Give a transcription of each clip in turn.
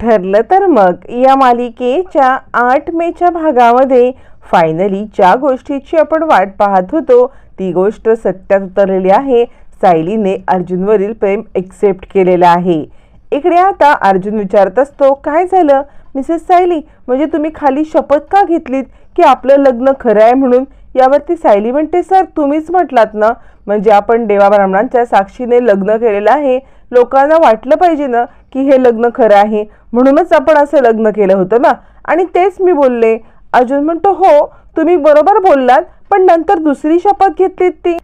ठरलं तर मग या मालिकेच्या आठ मेच्या भागामध्ये फायनली ज्या गोष्टीची आपण वाट पाहत होतो ती गोष्ट सत्यात उतरलेली आहे. सायलीने अर्जुनवरील प्रेम एक्सेप्ट केलेलं आहे. इकडे आता अर्जुन विचारत असतो काय झालं? मिसेस सायली म्हणजे तुम्ही खाली शपथ का घेतलीत की आपलं लग्न खरं आहे म्हणून? यावरती सायली म्हणते सर तुम्हीच म्हटलात ना? म्हणजे आपण देवा ब्राह्मणांच्या साक्षीने लग्न केलेलं आहे. लोकांना वाटलं पाहिजे ना की हे लग्न खरं आहे. म्हणूनच आपण असं लग्न केलं होतं ना. आणि तेच मी बोलले. अर्जुन म्हणतो हो तुम्ही बरोबर बोललात पण नंतर दुसरी शपथ घेतलीत ती.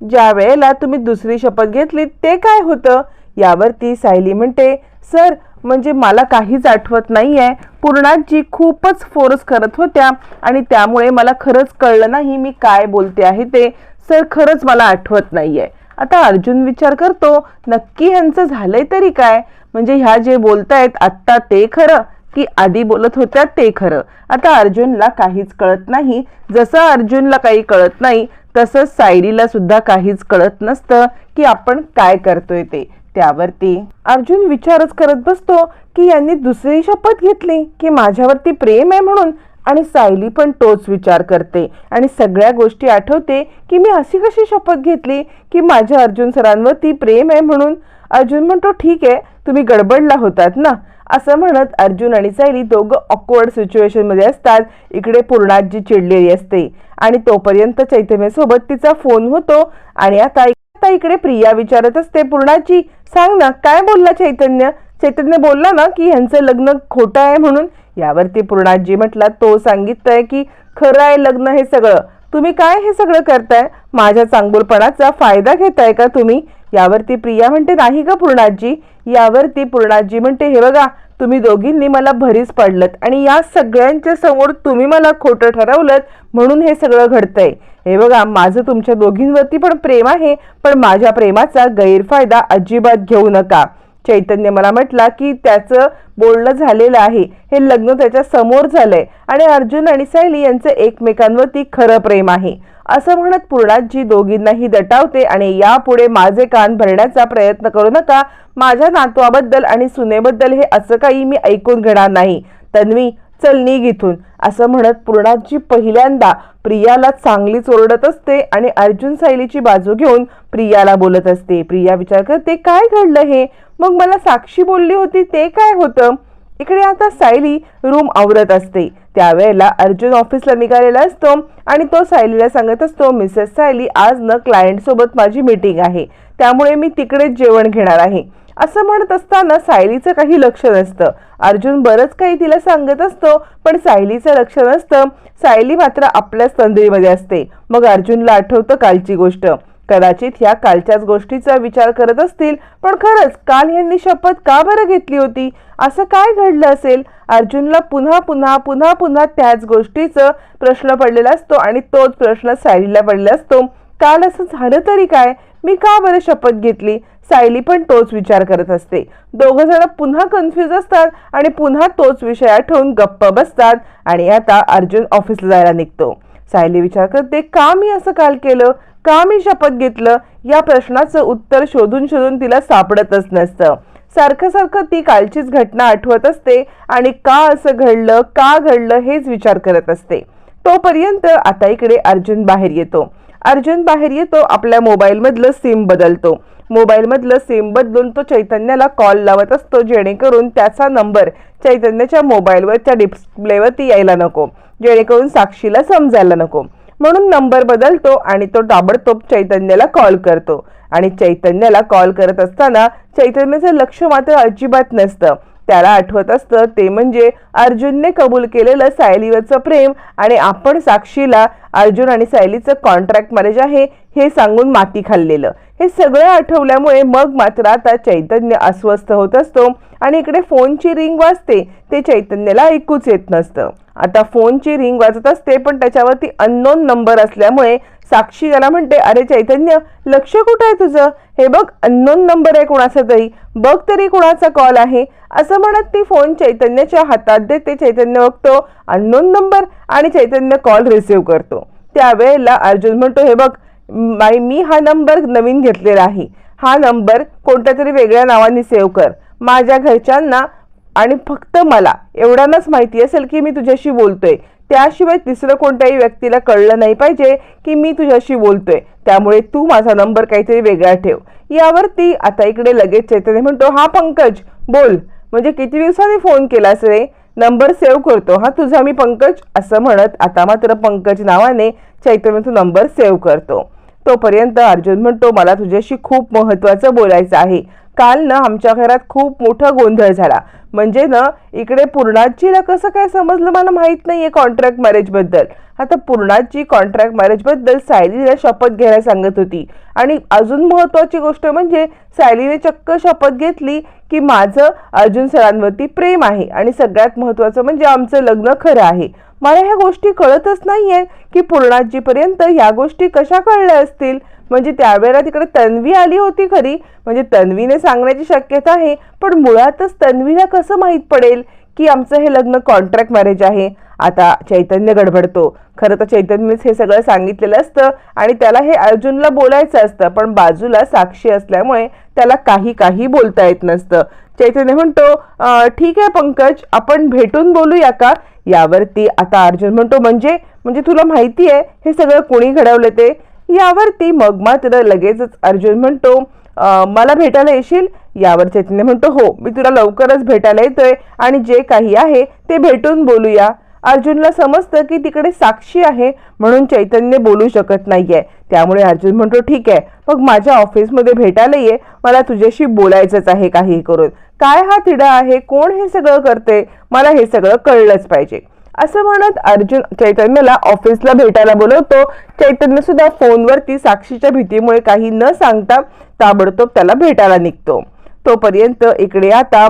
ज्या वेळेला तुम्ही दुसरी शपथ घेतलीत ते काय होतं? यावरती सायली म्हणते सर म्हणजे मला काहीच आठवत नाही आहे पूर्णाजी खूपच फोर्स करत होत्या आणि त्यामुळे मला खरंच कळलं नाही मी काय बोलते आहे ते. सर खरंच मला आठवत नाही आहे आता अर्जुन विचार करतो नक्की ह्यांचं झालंय तरी काय? म्हणजे ह्या जे बोलतायत आत्ता ते खरं. की आधी बोलत होत्या ते खरं. आता अर्जुनला काहीच कळत नाही. जसं अर्जुनला काही कळत नाही तसंच सायरीला सुद्धा काहीच कळत नसतं की आपण काय करतोय ते. त्यावरती अर्जुन विचारच करत बसतो की यांनी दुसरी शपथ घेतली की माझ्यावरती प्रेम आहे म्हणून आणि सायली पण तोच विचार करते. आणि सगळ्या गोष्टी आठवते की मी अशी कशी शपथ घेतली की माझ्या अर्जुन सरांवरती प्रेम आहे म्हणून अर्जुन म्हणतो ठीक आहे तुम्ही गडबडला होतात ना. असं म्हणत अर्जुन आणि सायली दोघं ऑकवर्ड सिच्युएशनमध्ये असतात. इकडे पूर्णाजी चिडलेली असते आणि तोपर्यंत चैतन्यसोबत तिचा फोन होतो आणि आता आता इकडे प्रिया विचारत असते पूर्णाजी सांग ना काय बोलला चैतन्य? चैतन्य बोलला ना की ह्यांचं लग्न खोटं आहे म्हणून. यावरती पूर्णाजी म्हटला तो सांगितलंय की खरं आहे लग्न हे सगळं. तुम्ही काय हे सगळं करताय? माझ्या चांगुलपणाचा फायदा घेताय का तुम्ही? यावरती प्रिया म्हणते नाही का पूर्णाजी. यावरती पूर्णाजी म्हणते हे बघा तुम्ही दोघींनी मला भरीस पडलत आणि या सगळ्यांच्या समोर तुम्ही मला खोटं ठरवलं म्हणून हे सगळं घडतंय. हे बघा माझं तुमच्या दोघींवरती पण प्रेम आहे पण माझ्या प्रेमाचा गैरफायदा अजिबात घेऊ नका. चैतन्य मला म्हटला की त्याचं बोलणं झालेलं आहे. हे लग्न त्याच्यासमोर झालंय. आणि अर्जुन आणि सायली यांचं एकमेकांवरती खरं प्रेम आहे. असं म्हणत पूर्णाजी दोघींनाही दटावते आणि यापुढे माझे कान भरण्याचा प्रयत्न करू नका. माझ्या नातवाबद्दल आणि सुनेबद्दल हे असं काही मी ऐकून घेणार नाही. तन्वी चल निघ इथून. असं म्हणत पूर्णाजी पहिल्यांदा प्रियाला चांगलीच ओरडत असते आणि अर्जुन सायलीची बाजू घेऊन प्रियाला बोलत असते. प्रिया विचार करते काय घडलं हे? मग मला साक्षी बोलली होती ते काय होतं? इकडे आता सायली रूम आवरत असते. त्यावेळेला अर्जुन ऑफिसला निघालेला असतो आणि तो सायलीला सांगत असतो मिसेस सायली आज न क्लायंट सोबत माझी मीटिंग आहे. त्यामुळे मी तिकडेच जेवण घेणार आहे. असं म्हणत असताना सायलीचं काही लक्ष नसतं. अर्जुन बरंच काही तिला सांगत असतो पण सायलीचं लक्ष नसतं. सायली मात्र आपल्याच तंद्रीमध्ये असते. मग अर्जुनला आठवतं कालची गोष्ट. कदाचित ह्या कालच्याच गोष्टीचा विचार करत असतील पण खरंच काल यांनी शपथ का बरं घेतली होती? असं काय घडलं असेल? अर्जुनला पुन्हा पुन्हा पुन्हा पुन्हा त्याच गोष्टीचं प्रश्न पडलेला असतो आणि तोच प्रश्न सायलीला पडलेला असतो. काल असं झालं तरी काय? मी का बरं शपथ घेतली? सायली पण तोच विचार करत असते. दोघं जण पुन्हा कन्फ्युज असतात आणि पुन्हा तोच विषय आठवून गप्प बसतात आणि आता अर्जुन ऑफिसला जायला निघतो. सायली विचार करते का मी असं काल केलं? का मी शपथ घेतलं? या प्रश्नाचं उत्तर शोधून शोधून तिला सापडतच नसतं. सारखं सारखं ती कालचीच घटना आठवत असते आणि का असं घडलं का घडलं हेच विचार करत असते. तोपर्यंत आता इकडे अर्जुन बाहेर येतो. अर्जुन बाहेर येतो आपल्या मोबाईलमधलं सिम बदलतो. मोबाईलमधलं सिम बदलून तो चैतन्याला कॉल लावत असतो जेणेकरून त्याचा नंबर चैतन्याच्या मोबाईलवरच्या डिस्प्लेवरती यायला नको. जेणेकरून साक्षीला समजायला नको. म्हणून नंबर बदलतो आणि तो ताबडतोब चैतन्याला कॉल करतो. आणि चैतन्याला कॉल करत असताना चैतन्याचं लक्ष मात्र अजिबात नसतं. त्याला आठवत असतं ते म्हणजे अर्जुनने कबूल केलेलं सायलीवरचं प्रेम आणि आपण साक्षीला अर्जुन आणि सायलीचं कॉन्ट्रॅक्ट मॅरेज आहे हे सांगून माती खाल्लेलं. हे सगळं आठवल्यामुळे मग मात्र आता चैतन्य अस्वस्थ होत असतो आणि इकडे फोनची रिंग वाजते ते चैतन्याला ऐकूच येत नसतं. आता फोनची रिंग वाजत असते पण त्याच्यावरती अननोन नंबर असल्यामुळे साक्षी त्याला म्हणते अरे चैतन्य लक्ष कुठं आहे तुझं? हे बघ अननोन नंबर आहे कुणाचा तरी. बघ तरी कुणाचा कॉल आहे. असं म्हणत ती फोन चैतन्याच्या हातात देते. चैतन्य बघतो अननोन नंबर आणि चैतन्य कॉल रिसिव्ह करतो. त्यावेळेला अर्जुन म्हणतो हे बघ माई मी हा नंबर नवीन घेतलेला आहे. हा नंबर कोणत्या तरी वेगळ्या नावाने सेव्ह कर. माझ्या घरच्यांना आणि फक्त मला. एवढ्यानाच माहिती असेल की मी तुझ्याशी बोलतोय. त्याशिवाय तिसरं कोणत्याही व्यक्तीला कळलं नाही पाहिजे की मी तुझ्याशी बोलतोय. त्यामुळे तू माझा नंबर काहीतरी वेगळा ठेव. यावरती आता इकडे लगेच चैतन्य म्हणतो हा पंकज बोल. म्हणजे किती दिवसांनी फोन केलास रे? नंबर सेव्ह करतो. हा तुझा मी पंकज असं म्हणत आता मात्र पंकज नावाने चैतन्य तो नंबर सेव्ह करतो. तोपर्यंत अर्जुन म्हणतो मला तुझ्याशी खूप महत्वाचं बोलायचं आहे. काल ना आमच्या घरात खूप मोठा गोंधळ झाला. म्हणजे ना इकडे पूर्णाजीला कसं काय समजलं मला माहीत नाही आहे कॉन्ट्रॅक्ट मॅरेजबद्दल आता पूर्णाजी कॉन्ट्रॅक्ट मॅरेजबद्दल सायलीला शपथ घ्यायला सांगत होती. आणि अजून महत्त्वाची गोष्ट म्हणजे सायलीने चक्क शपथ घेतली की माझं अर्जुन सरांवरती प्रेम आहे. आणि सगळ्यात महत्त्वाचं म्हणजे आमचं लग्न खरं आहे. मला ह्या गोष्टी कळतच नाही आहे की पूर्णाजीपर्यंत ह्या गोष्टी कशा कळल्या असतील? म्हणजे त्यावेळेला तिकडे तन्वी आली होती खरी. म्हणजे तन्वीने सांगण्याची शक्यता आहे पण मुळातच तन्वीला कसं माहीत पडेल की आमचं हे लग्न कॉन्ट्रॅक्ट मॅरेज आहे. आता चैतन्य गडबडतो. खरं तर चैतन्यच हे सगळं सांगितलेलं असतं आणि त्याला हे अर्जुनला बोलायचं असतं पण बाजूला साक्षी असल्यामुळे त्याला काही काही बोलता येत नसतं. चैतन्य म्हणतो ठीक आहे पंकज आपण भेटून बोलूया का? यावरती आता अर्जुन म्हणतो म्हणजे म्हणजे तुला माहिती आहे हे सगळं कोणी घडवलं ते? यावरती मग मात्र लगेचच अर्जुन म्हणतो मला भेटायला येशील? यावर चैतन्य म्हणतो हो मी तुला लवकरच भेटायला येतोय आणि जे काही आहे ते भेटून बोलूया. अर्जुनला समजतं की तिकडे साक्षी आहे म्हणून चैतन्य बोलू शकत नाहीये. त्यामुळे अर्जुन म्हणतो ठीक आहे मग माझ्या ऑफिसमध्ये भेटायला ये. मला तुझ्याशी बोलायचंच आहे काही करून. काय हा तिडा आहे? कोण हे सगळं करते मला हे सगळं कळलंच पाहिजे. असं म्हणत अर्जुन चैतन्यला ऑफिसला भेटायला बोलवतो. चैतन्य सुद्धा फोनवरती साक्षीच्या भीतीमुळे काही न सांगता ताबडतोब त्याला भेटायला निघतो. तोपर्यंत इकडे आता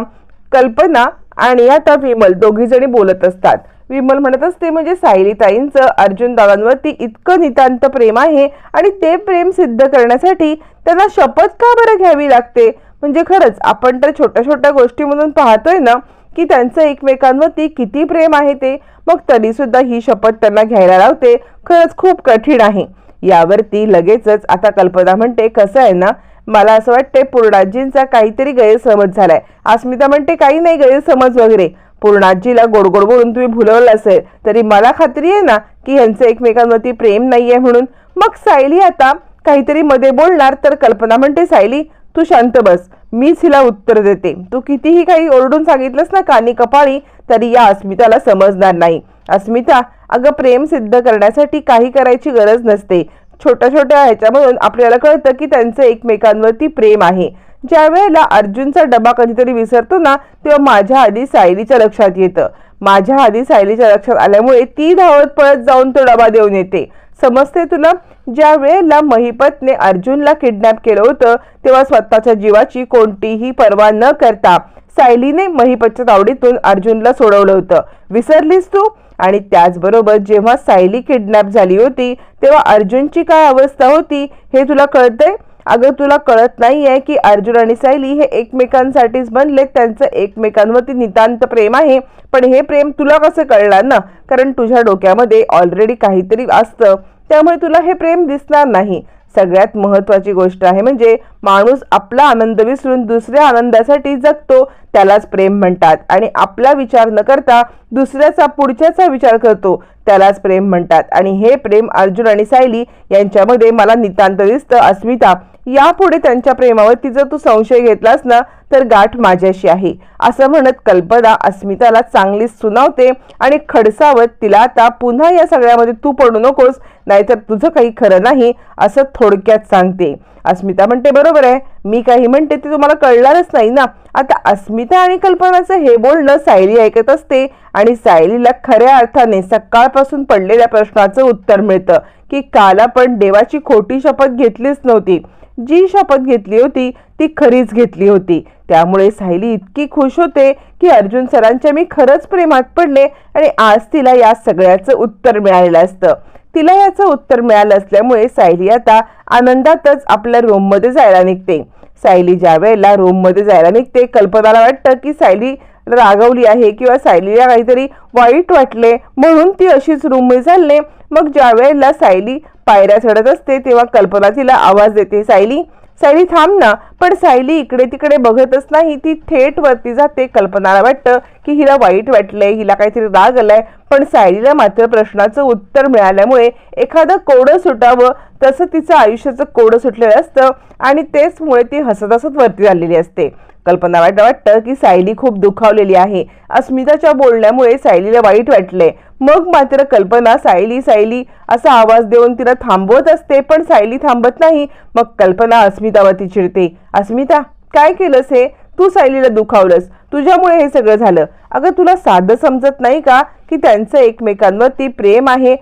कल्पना आणि आता विमल दोघी जणी बोलत असतात. विमल म्हणत असते म्हणजे सायलीताईंचं अर्जुन दादांवरती इतकं नितांत प्रेम आहे आणि ते प्रेम सिद्ध करण्यासाठी त्यांना शपथ का बरं घ्यावी लागते? म्हणजे खरंच आपण तर छोट्या छोट्या गोष्टीमधून पाहतोय ना की त्यांचं एकमेकांवरती किती प्रेम आहे ते? मग तरीसुद्धा ही शपथ त्यांना घ्यायला लावते. खरंच खूप कठीण आहे. यावरती लगेचच आता कल्पना म्हणते कसं आहे ना? मला असं वाटते पूर्णाजींचा काहीतरी गैरसमज झालाय. अस्मिता म्हणते काही नाही गैरसमज वगैरे. पूर्णाजीला गोडगोड बोलून तुम्ही भुलवलं असेल तरी मला खात्री आहे ना की यांचं एकमेकांवरती प्रेम नाहीये म्हणून. मग सायली आता काहीतरी मध्ये बोलणार तर कल्पना म्हणते सायली तू शांत बस. मीच हिला उत्तर देते. तू कितीही काही ओरडून सांगितलंस ना कानी कपाळी तरी या अस्मिताला समजणार नाही. अस्मिता अगं प्रेम सिद्ध करण्यासाठी काही करायची गरज नसते. छोट्या छोट्या ह्याच्यामधून आपल्याला कळतं की त्यांचं एकमेकांवरती प्रेम आहे. ज्या वेळेला अर्जुनचा डबा कधीतरी विसरतो ना तेव्हा माझ्या आधी सायलीच्या लक्षात येतं. माझ्या आधी सायलीच्या लक्षात आल्यामुळे ती धावत पळत जाऊन तो डबा देऊन येते. समजते तुला? ज्या वेळेला महिपतने अर्जुनला किडनॅप केलं होतं तेव्हा स्वतःच्या जीवाची कोणतीही पर्वा न करता सायलीने महिपतच्या तावडीतून अर्जुनला सोडवलं होतं. विसरलीस तू? आणि त्याचबरोबर जेव्हा सायली किडनॅप झाली होती तेव्हा अर्जुनची काय अवस्था होती हे तुला कळतंय? अगं तुला कळत नाही आहे की अर्जुन आणि सायली हे एकमेकांसाठीच बनले त्यांचं एकमेकांवरती नितांत प्रेम आहे. पण हे प्रेम तुला कसं कळणार ना? कारण तुझ्या डोक्यामध्ये ऑलरेडी काहीतरी असतं. त्यामुळे तुला हे प्रेम दिसणार नाही. सगळ्यात महत्वाची गोष्ट आहे म्हणजे माणूस आपला आनंद विसरून दुसऱ्या आनंदासाठी जगतो त्यालाच प्रेम म्हणतात. आणि आपला विचार न करता दुसऱ्याचा पुढच्याचा विचार करतो त्यालाच प्रेम म्हणतात. आणि हे प्रेम अर्जुन आणि सायली यांच्यामध्ये मला नितांत दिसतं. अस्मिता यापुढे त्यांच्या प्रेमावरती जर तू संशय घेतलास ना तर गाठ माझ्याशी आहे. असं म्हणत कल्पना अस्मिताला चांगलीच सुनावते आणि खडसावत तिला आता पुन्हा या सगळ्यामध्ये तू पडू नकोस नाहीतर तुझं काही खरं नाही असं थोडक्यात सांगते. अस्मिता म्हणते बरोबर आहे मी काही म्हणते ते तुम्हाला कळणारच नाही ना. आता अस्मिता आणि कल्पनाचं हे बोलणं सायली ऐकत असते आणि सायलीला खऱ्या अर्थाने सकाळपासून पडलेल्या प्रश्नाचं उत्तर मिळतं की काल आपण देवाची खोटी शपथ घेतलीच नव्हती. जी शपथ घेतली होती ती खरीच घेतली होती. त्यामुळे सायली इतकी खुश होते की अर्जुन सरांच्या मी खरंच प्रेमात पडले आणि आज तिला या सगळ्याचं उत्तर मिळालेलं असतं. तिला याचं उत्तर मिळालं असल्यामुळे सायली आता आनंदातच आपल्या रूममध्ये जायला निघते. सायली ज्या वेळेला रूममध्ये जायला निघते कल्पनाला वाटतं की सायली रागवली आहे किंवा सायलीला काहीतरी वाईट वाटले म्हणून ती अशीच रूममध्ये चालले. मग ज्या वेळेला सायली पायऱ्या चढत असते तेव्हा कल्पना तिला आवाज देते सायली सायली थांब ना पण सायली इकडे तिकडे बघतच नाही ती थेट वरती जाते. कल्पनाला वाटतं की हिला वाईट वाटलंय हिला काहीतरी राग आलाय पण सायलीला मात्र प्रश्नाचं उत्तर मिळाल्यामुळे एखादं कोडं सुटावं तसं तिचं आयुष्याचं कोडं सुटलेलं असतं आणि तेचमुळे ती हसत हसत वरती आलेली असते. कल्पना वाट वाटतं की सायली खूप दुखावलेली आहे. अस्मिताच्या बोलण्यामुळे सायलीला वाईट वाटले. मग मात्र कल्पना सायली सायली असा आवाज देऊन तिला थांबवत असते पण सायली थांबत नाही. मग कल्पना अस्मितावरती चिडते. अस्मिता काय केलंस हे? तू सायलीला दुखावलंस. तुझ्यामुळे हे सगळं झालं. अगं तुला साधं समजत नाही का की त्यांचं एकमेकांवरती प्रेम आहे?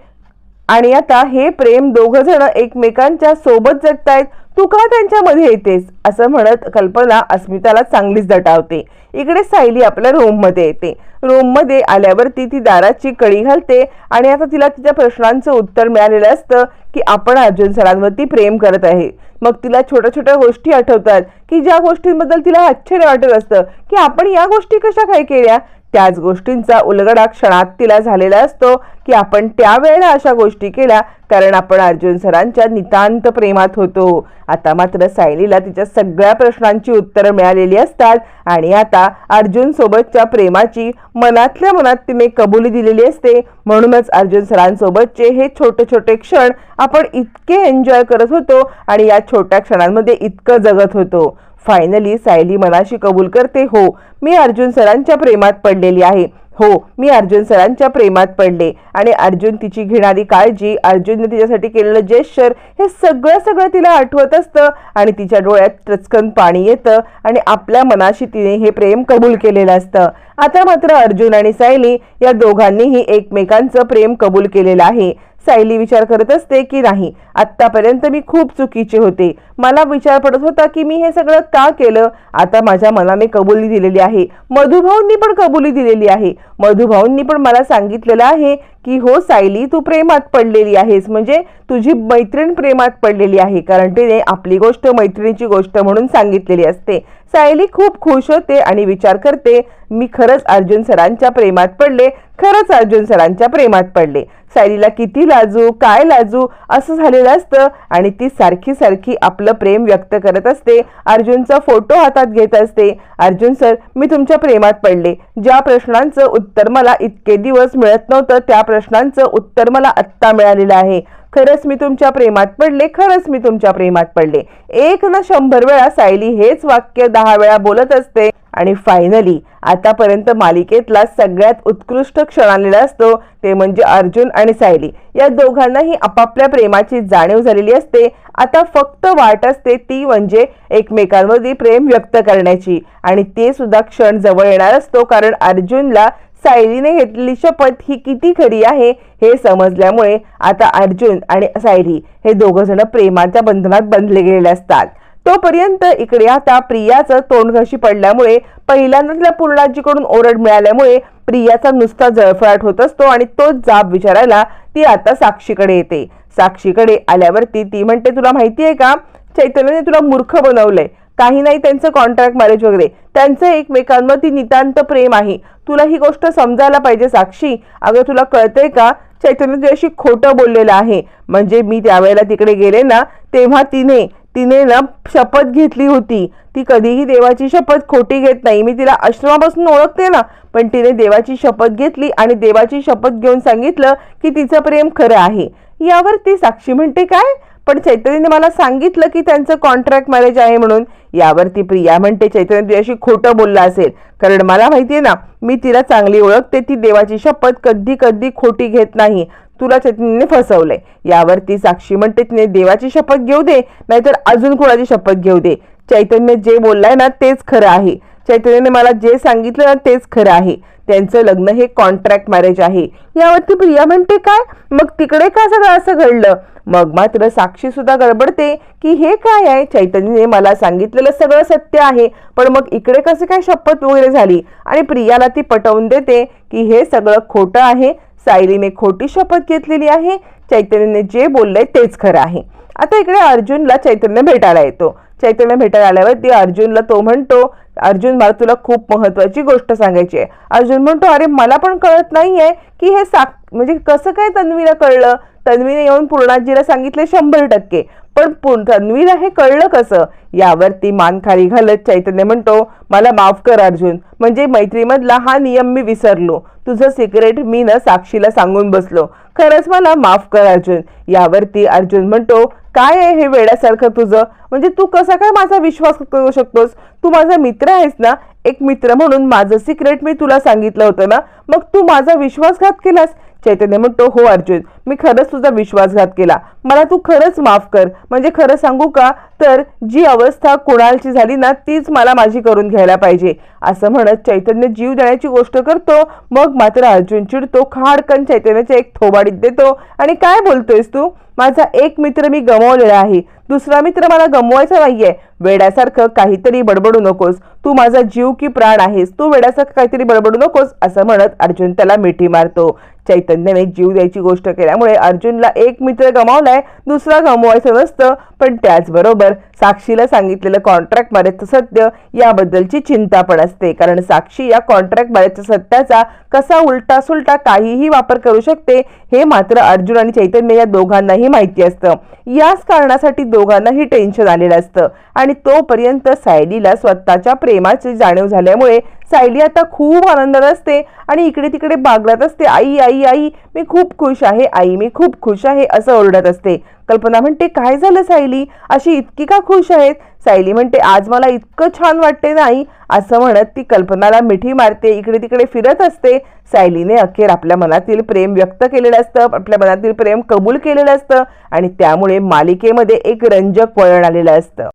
आणि आता हे प्रेम दोघं जण एकमेकांच्या सोबत जगतायत. तू का त्यांच्यामध्ये येतेस? असं म्हणत कल्पना अस्मिताला चांगलीच दटावते. इकडे सायली आपल्या रूममध्ये येते. रूममध्ये आल्यावरती ती दाराची कळी घालते आणि आता तिला तिच्या प्रश्नांचं उत्तर मिळालेलं असतं की आपण अर्जुन सरांवरती प्रेम करत आहे. मग तिला छोट्या छोट्या गोष्टी आठवतात की ज्या गोष्टींबद्दल तिला आश्चर्य वाटत असतं की आपण या गोष्टी कशा काय केल्या? त्याच गोष्टींचा उलगडा क्षणात तिला झालेला असतो की आपण त्यावेळेला अशा गोष्टी केल्या कारण आपण अर्जुन सरांच्या नितांत प्रेमात होतो. आता मात्र सायलीला तिच्या सगळ्या प्रश्नांची उत्तरं मिळालेली असतात आणि आता अर्जुन सोबतच्या प्रेमाची मनातल्या मनात तिने कबुली दिलेली असते. म्हणूनच अर्जुन सरांसोबतचे हे छोटे छोटे क्षण आपण इतके एन्जॉय करत होतो आणि या छोट्या क्षणांमध्ये इतकं जगत होतो. फायनली सायली मनाशी कबूल करते हो मी अर्जुन सरांच्या प्रेमात पडलेली आहे. हो मी अर्जुन सरांच्या प्रेमात पडले. आणि अर्जुन तिची घेणारी काळजी अर्जुनने तिच्यासाठी केलेलं जेश्चर हे सगळं सगळं तिला आठवत असतं. आणि तिच्या डोळ्यात टचकन पाणी येतं. आणि आपल्या मनाशी तिने हे प्रेम कबूल केलेलं असतं. आता मात्र अर्जुन आणि सायली या दोघांनीही एकमेकांचं प्रेम कबूल केलेलं आहे. सायली विचार करत असते की नाही आत्तापर्यंत मी खूप चुकीचे होते. मला विचार पडत होता की मी हे सगळं का केलं? आता माझ्या मनाने कबुली दिलेली आहे. मधुभाऊंनी पण कबुली दिलेली आहे. मधुभाऊंनी पण मला सांगितलेलं आहे की हो सायली तू प्रेमात पडलेली आहेस. म्हणजे तुझी मैत्रीण प्रेमात पडलेली आहे. कारण तिने आपली गोष्ट मैत्रिणीची गोष्ट म्हणून सांगितलेली असते. सायली खूप खुश होते आणि विचार करते मी खरंच अर्जुन सरांच्या प्रेमात पडले. खरंच अर्जुन सरांच्या प्रेमात पडले. सायलीला किती लाजू काय लाजू असं झालेलं असतं आणि ती सारखी सारखी आपलं प्रेम व्यक्त करत असते. अर्जुनचा फोटो हातात घेत असते. अर्जुन सर मी तुमच्या प्रेमात पडले. ज्या प्रश्नांचं उत्तर मला इतके दिवस मिळत नव्हतं त्या प्रश्नांचं उत्तर मला आत्ता मिळालेलं आहे. खरंच मी तुमच्या प्रेमात पडले खरंच मी तुमच्या प्रेमात पडले. एक ना शंभर वेळा सायली हेच वाक्य दहा वेळा बोलत असते. आणि फायनली आतापर्यंत मालिकेतला सगळ्यात उत्कृष्ट क्षण आलेला असतो ते म्हणजे अर्जुन आणि सायली. या दोघांनाही आपापल्या प्रेमाची जाणीव झालेली असते. आता फक्त वाट असते ती म्हणजे एकमेकांमध्ये प्रेम व्यक्त करण्याची. आणि ते सुद्धा क्षण जवळ येणार असतो कारण अर्जुनला सायलीने घेतलेली शपथ ही किती खरी आहे हे समजल्यामुळे आता अर्जुन आणि सायली हे दोघ जण प्रेमाच्या बंधनात बंधले गेलेले असतात. तोपर्यंत इकडे आता प्रियाचं तोंडघशी पडल्यामुळे पहिल्यांदा पूर्णाजीकडून ओरड मिळाल्यामुळे प्रियाचा नुसता जळफळाट होत असतो आणि तोच जाब विचारायला ती आता साक्षीकडे येते. साक्षीकडे आल्यावरती ती म्हणते तुला माहिती आहे का? चैतन्यने तुला मूर्ख बनवलंय. काही नाही त्यांचं कॉन्ट्रॅक्ट मॅरेज वगैरे. त्यांचं एकमेकांवरती नितांत प्रेम आहे. तुला ही गोष्ट समजायला पाहिजे साक्षी. अगं तुला कळतंय का? चैतन्य तुझ्याशी खोटं बोललेलं आहे. म्हणजे मी त्यावेळेला तिकडे गेले ना तेव्हा तिने तिने ना शपथ घेतली होती. ती कधीही देवाची शपथ खोटी घेत नाही. मी तिला आश्रमापासून ओळखते ना. पण तिने देवाची शपथ घेतली आणि देवाची शपथ घेऊन सांगितलं की तिचं प्रेम खरं आहे. यावर ती साक्षी म्हणते काय? पण चैतन्यने मला सांगितलं की त्यांचं कॉन्ट्रॅक्ट मॅरेज आहे म्हणून. यावरती प्रिया म्हणते चैतन्य तुझ्याशी खोटं बोललं असेल. कारण मला माहितीये ना मी तिला चांगली ओळखते. ती देवाची शपथ कधी कधी खोटी घेत नाही. तुला चैतन्यने फसवलंय. यावरती साक्षी म्हणते तिने देवाची शपथ घेऊ दे नाहीतर अजून कोणाची शपथ घेऊ दे. चैतन्य जे बोललाय ना तेच खरं आहे. चैतन्यने मला जे सांगितलं ना तेच खरं आहे. त्यांचं लग्न हे कॉन्ट्रॅक्ट मॅरेज आहे. यावरती प्रिया म्हणते काय? मग तिकडे का सगळं असं घडलं? मग मात्र साक्षी सुद्धा गडबडते की हे काय आहे? चैतन्यने मला सांगितलेलं सगळं सत्य आहे पण मग इकडे कसं काय शपथ वगैरे झाली? आणि प्रियाला ती पटवून देते की हे सगळं खोटं आहे सायलीने खोटी शपथ घेतलेली आहे. चैतन्यने जे बोललंय तेच खरं आहे. आता इकडे अर्जुनला चैतन्य भेटायला येतो. चैतन्य भेटायला आल्यावर ती अर्जुनला तो म्हणतो अर्जुन मला तुला खूप महत्वाची गोष्ट सांगायची आहे. अर्जुन म्हणतो अरे मला पण कळत नाहीये की हे साक म्हणजे कसं काय तन्वीला कळलं? तन्वीने येऊन पूर्णाजीला सांगितले शंभर टक्के. पण तन्वीला हे कळलं कसं? यावरती मान खाली घालत चैतन्य म्हणतो मला माफ कर अर्जुन. म्हणजे मैत्रीमधला हा नियम मी विसरलो. तुझं सिक्रेट मी न साक्षीला सांगून बसलो. खरंच मला माफ कर अर्जुन. यावरती अर्जुन म्हणतो काय आहे हे वेड्यासारखं तुझं? म्हणजे तू कसा काय माझा विश्वास करू शकतोस? तू माझा मित्र आहेस ना? एक मित्र म्हणून माझं सिक्रेट मी तुला सांगितलं होतं ना? मग तू माझा विश्वासघात केलास? चैतन्य म्हणतो हो अर्जुन मी खरंच तुझा विश्वासघात केला. मला तू खरंच माफ कर. म्हणजे खरं सांगू का? तर जी अवस्था कुणालची झाली ना तीच मला माझी करून घ्यायला पाहिजे. असं म्हणत चैतन्य जीव देण्याची गोष्ट करतो. मग मात्र अर्जुन चिडतो खाडकन चैतन्याच्या एक थोबाडीत देतो. आणि काय बोलतोयस तू? माझा एक मित्र मी गमावलेला आहे. दुसरा मित्र मला गमवायचा नाहीये. वेड्यासारखं काहीतरी बडबडू नकोस. तू माझा जीव की प्राण आहेस. तू वेड्यासारखं काहीतरी बडबडू नकोस असं म्हणत अर्जुन त्याला मिठी मारतो. चैतन्याने जीव द्यायची गोष्ट केल्यामुळे अर्जुनला एक मित्र गमावलाय दुसरा गमवायचं नसतं. पण त्याचबरोबर साक्षीला सांगितलेलं कॉन्ट्रॅक्ट मॅरेजचं सत्य याबद्दलची चिंता पण असते. कारण साक्षी या कॉन्ट्रॅक्ट मॅरेजच्या सत्याचा कसा उलटा सुलटा काहीही वापर करू शकते हे मात्र अर्जुन आणि चैतन्य या दोघांनाही माहिती असतं. याच कारणासाठी दोघांनाही टेन्शन आलेलं असतं. आणि तोपर्यंत सायलीला स्वतःच्या प्रेमाची जाणीव झाल्यामुळे सायली आता खूप आनंदात असते आणि इकडे तिकडे बागडत असते. आई आई आई मी खूप खुश आहे. आई मी खूप खुश आहे असं ओरडत असते. कल्पना म्हणते काय झालं सायली? अशी इतकी का खुश आहेत? सायली म्हणते आज मला इतकं छान वाटते नाही असं म्हणत ती कल्पनाला मिठी मारते. इकडे तिकडे फिरत असते. सायलीने अखेर आपल्या मनातील प्रेम व्यक्त केलेलं असतं. आपल्या मनातील प्रेम कबूल केलेलं असतं. आणि त्यामुळे मालिकेमध्ये एक रंजक वळण आलेलं असतं.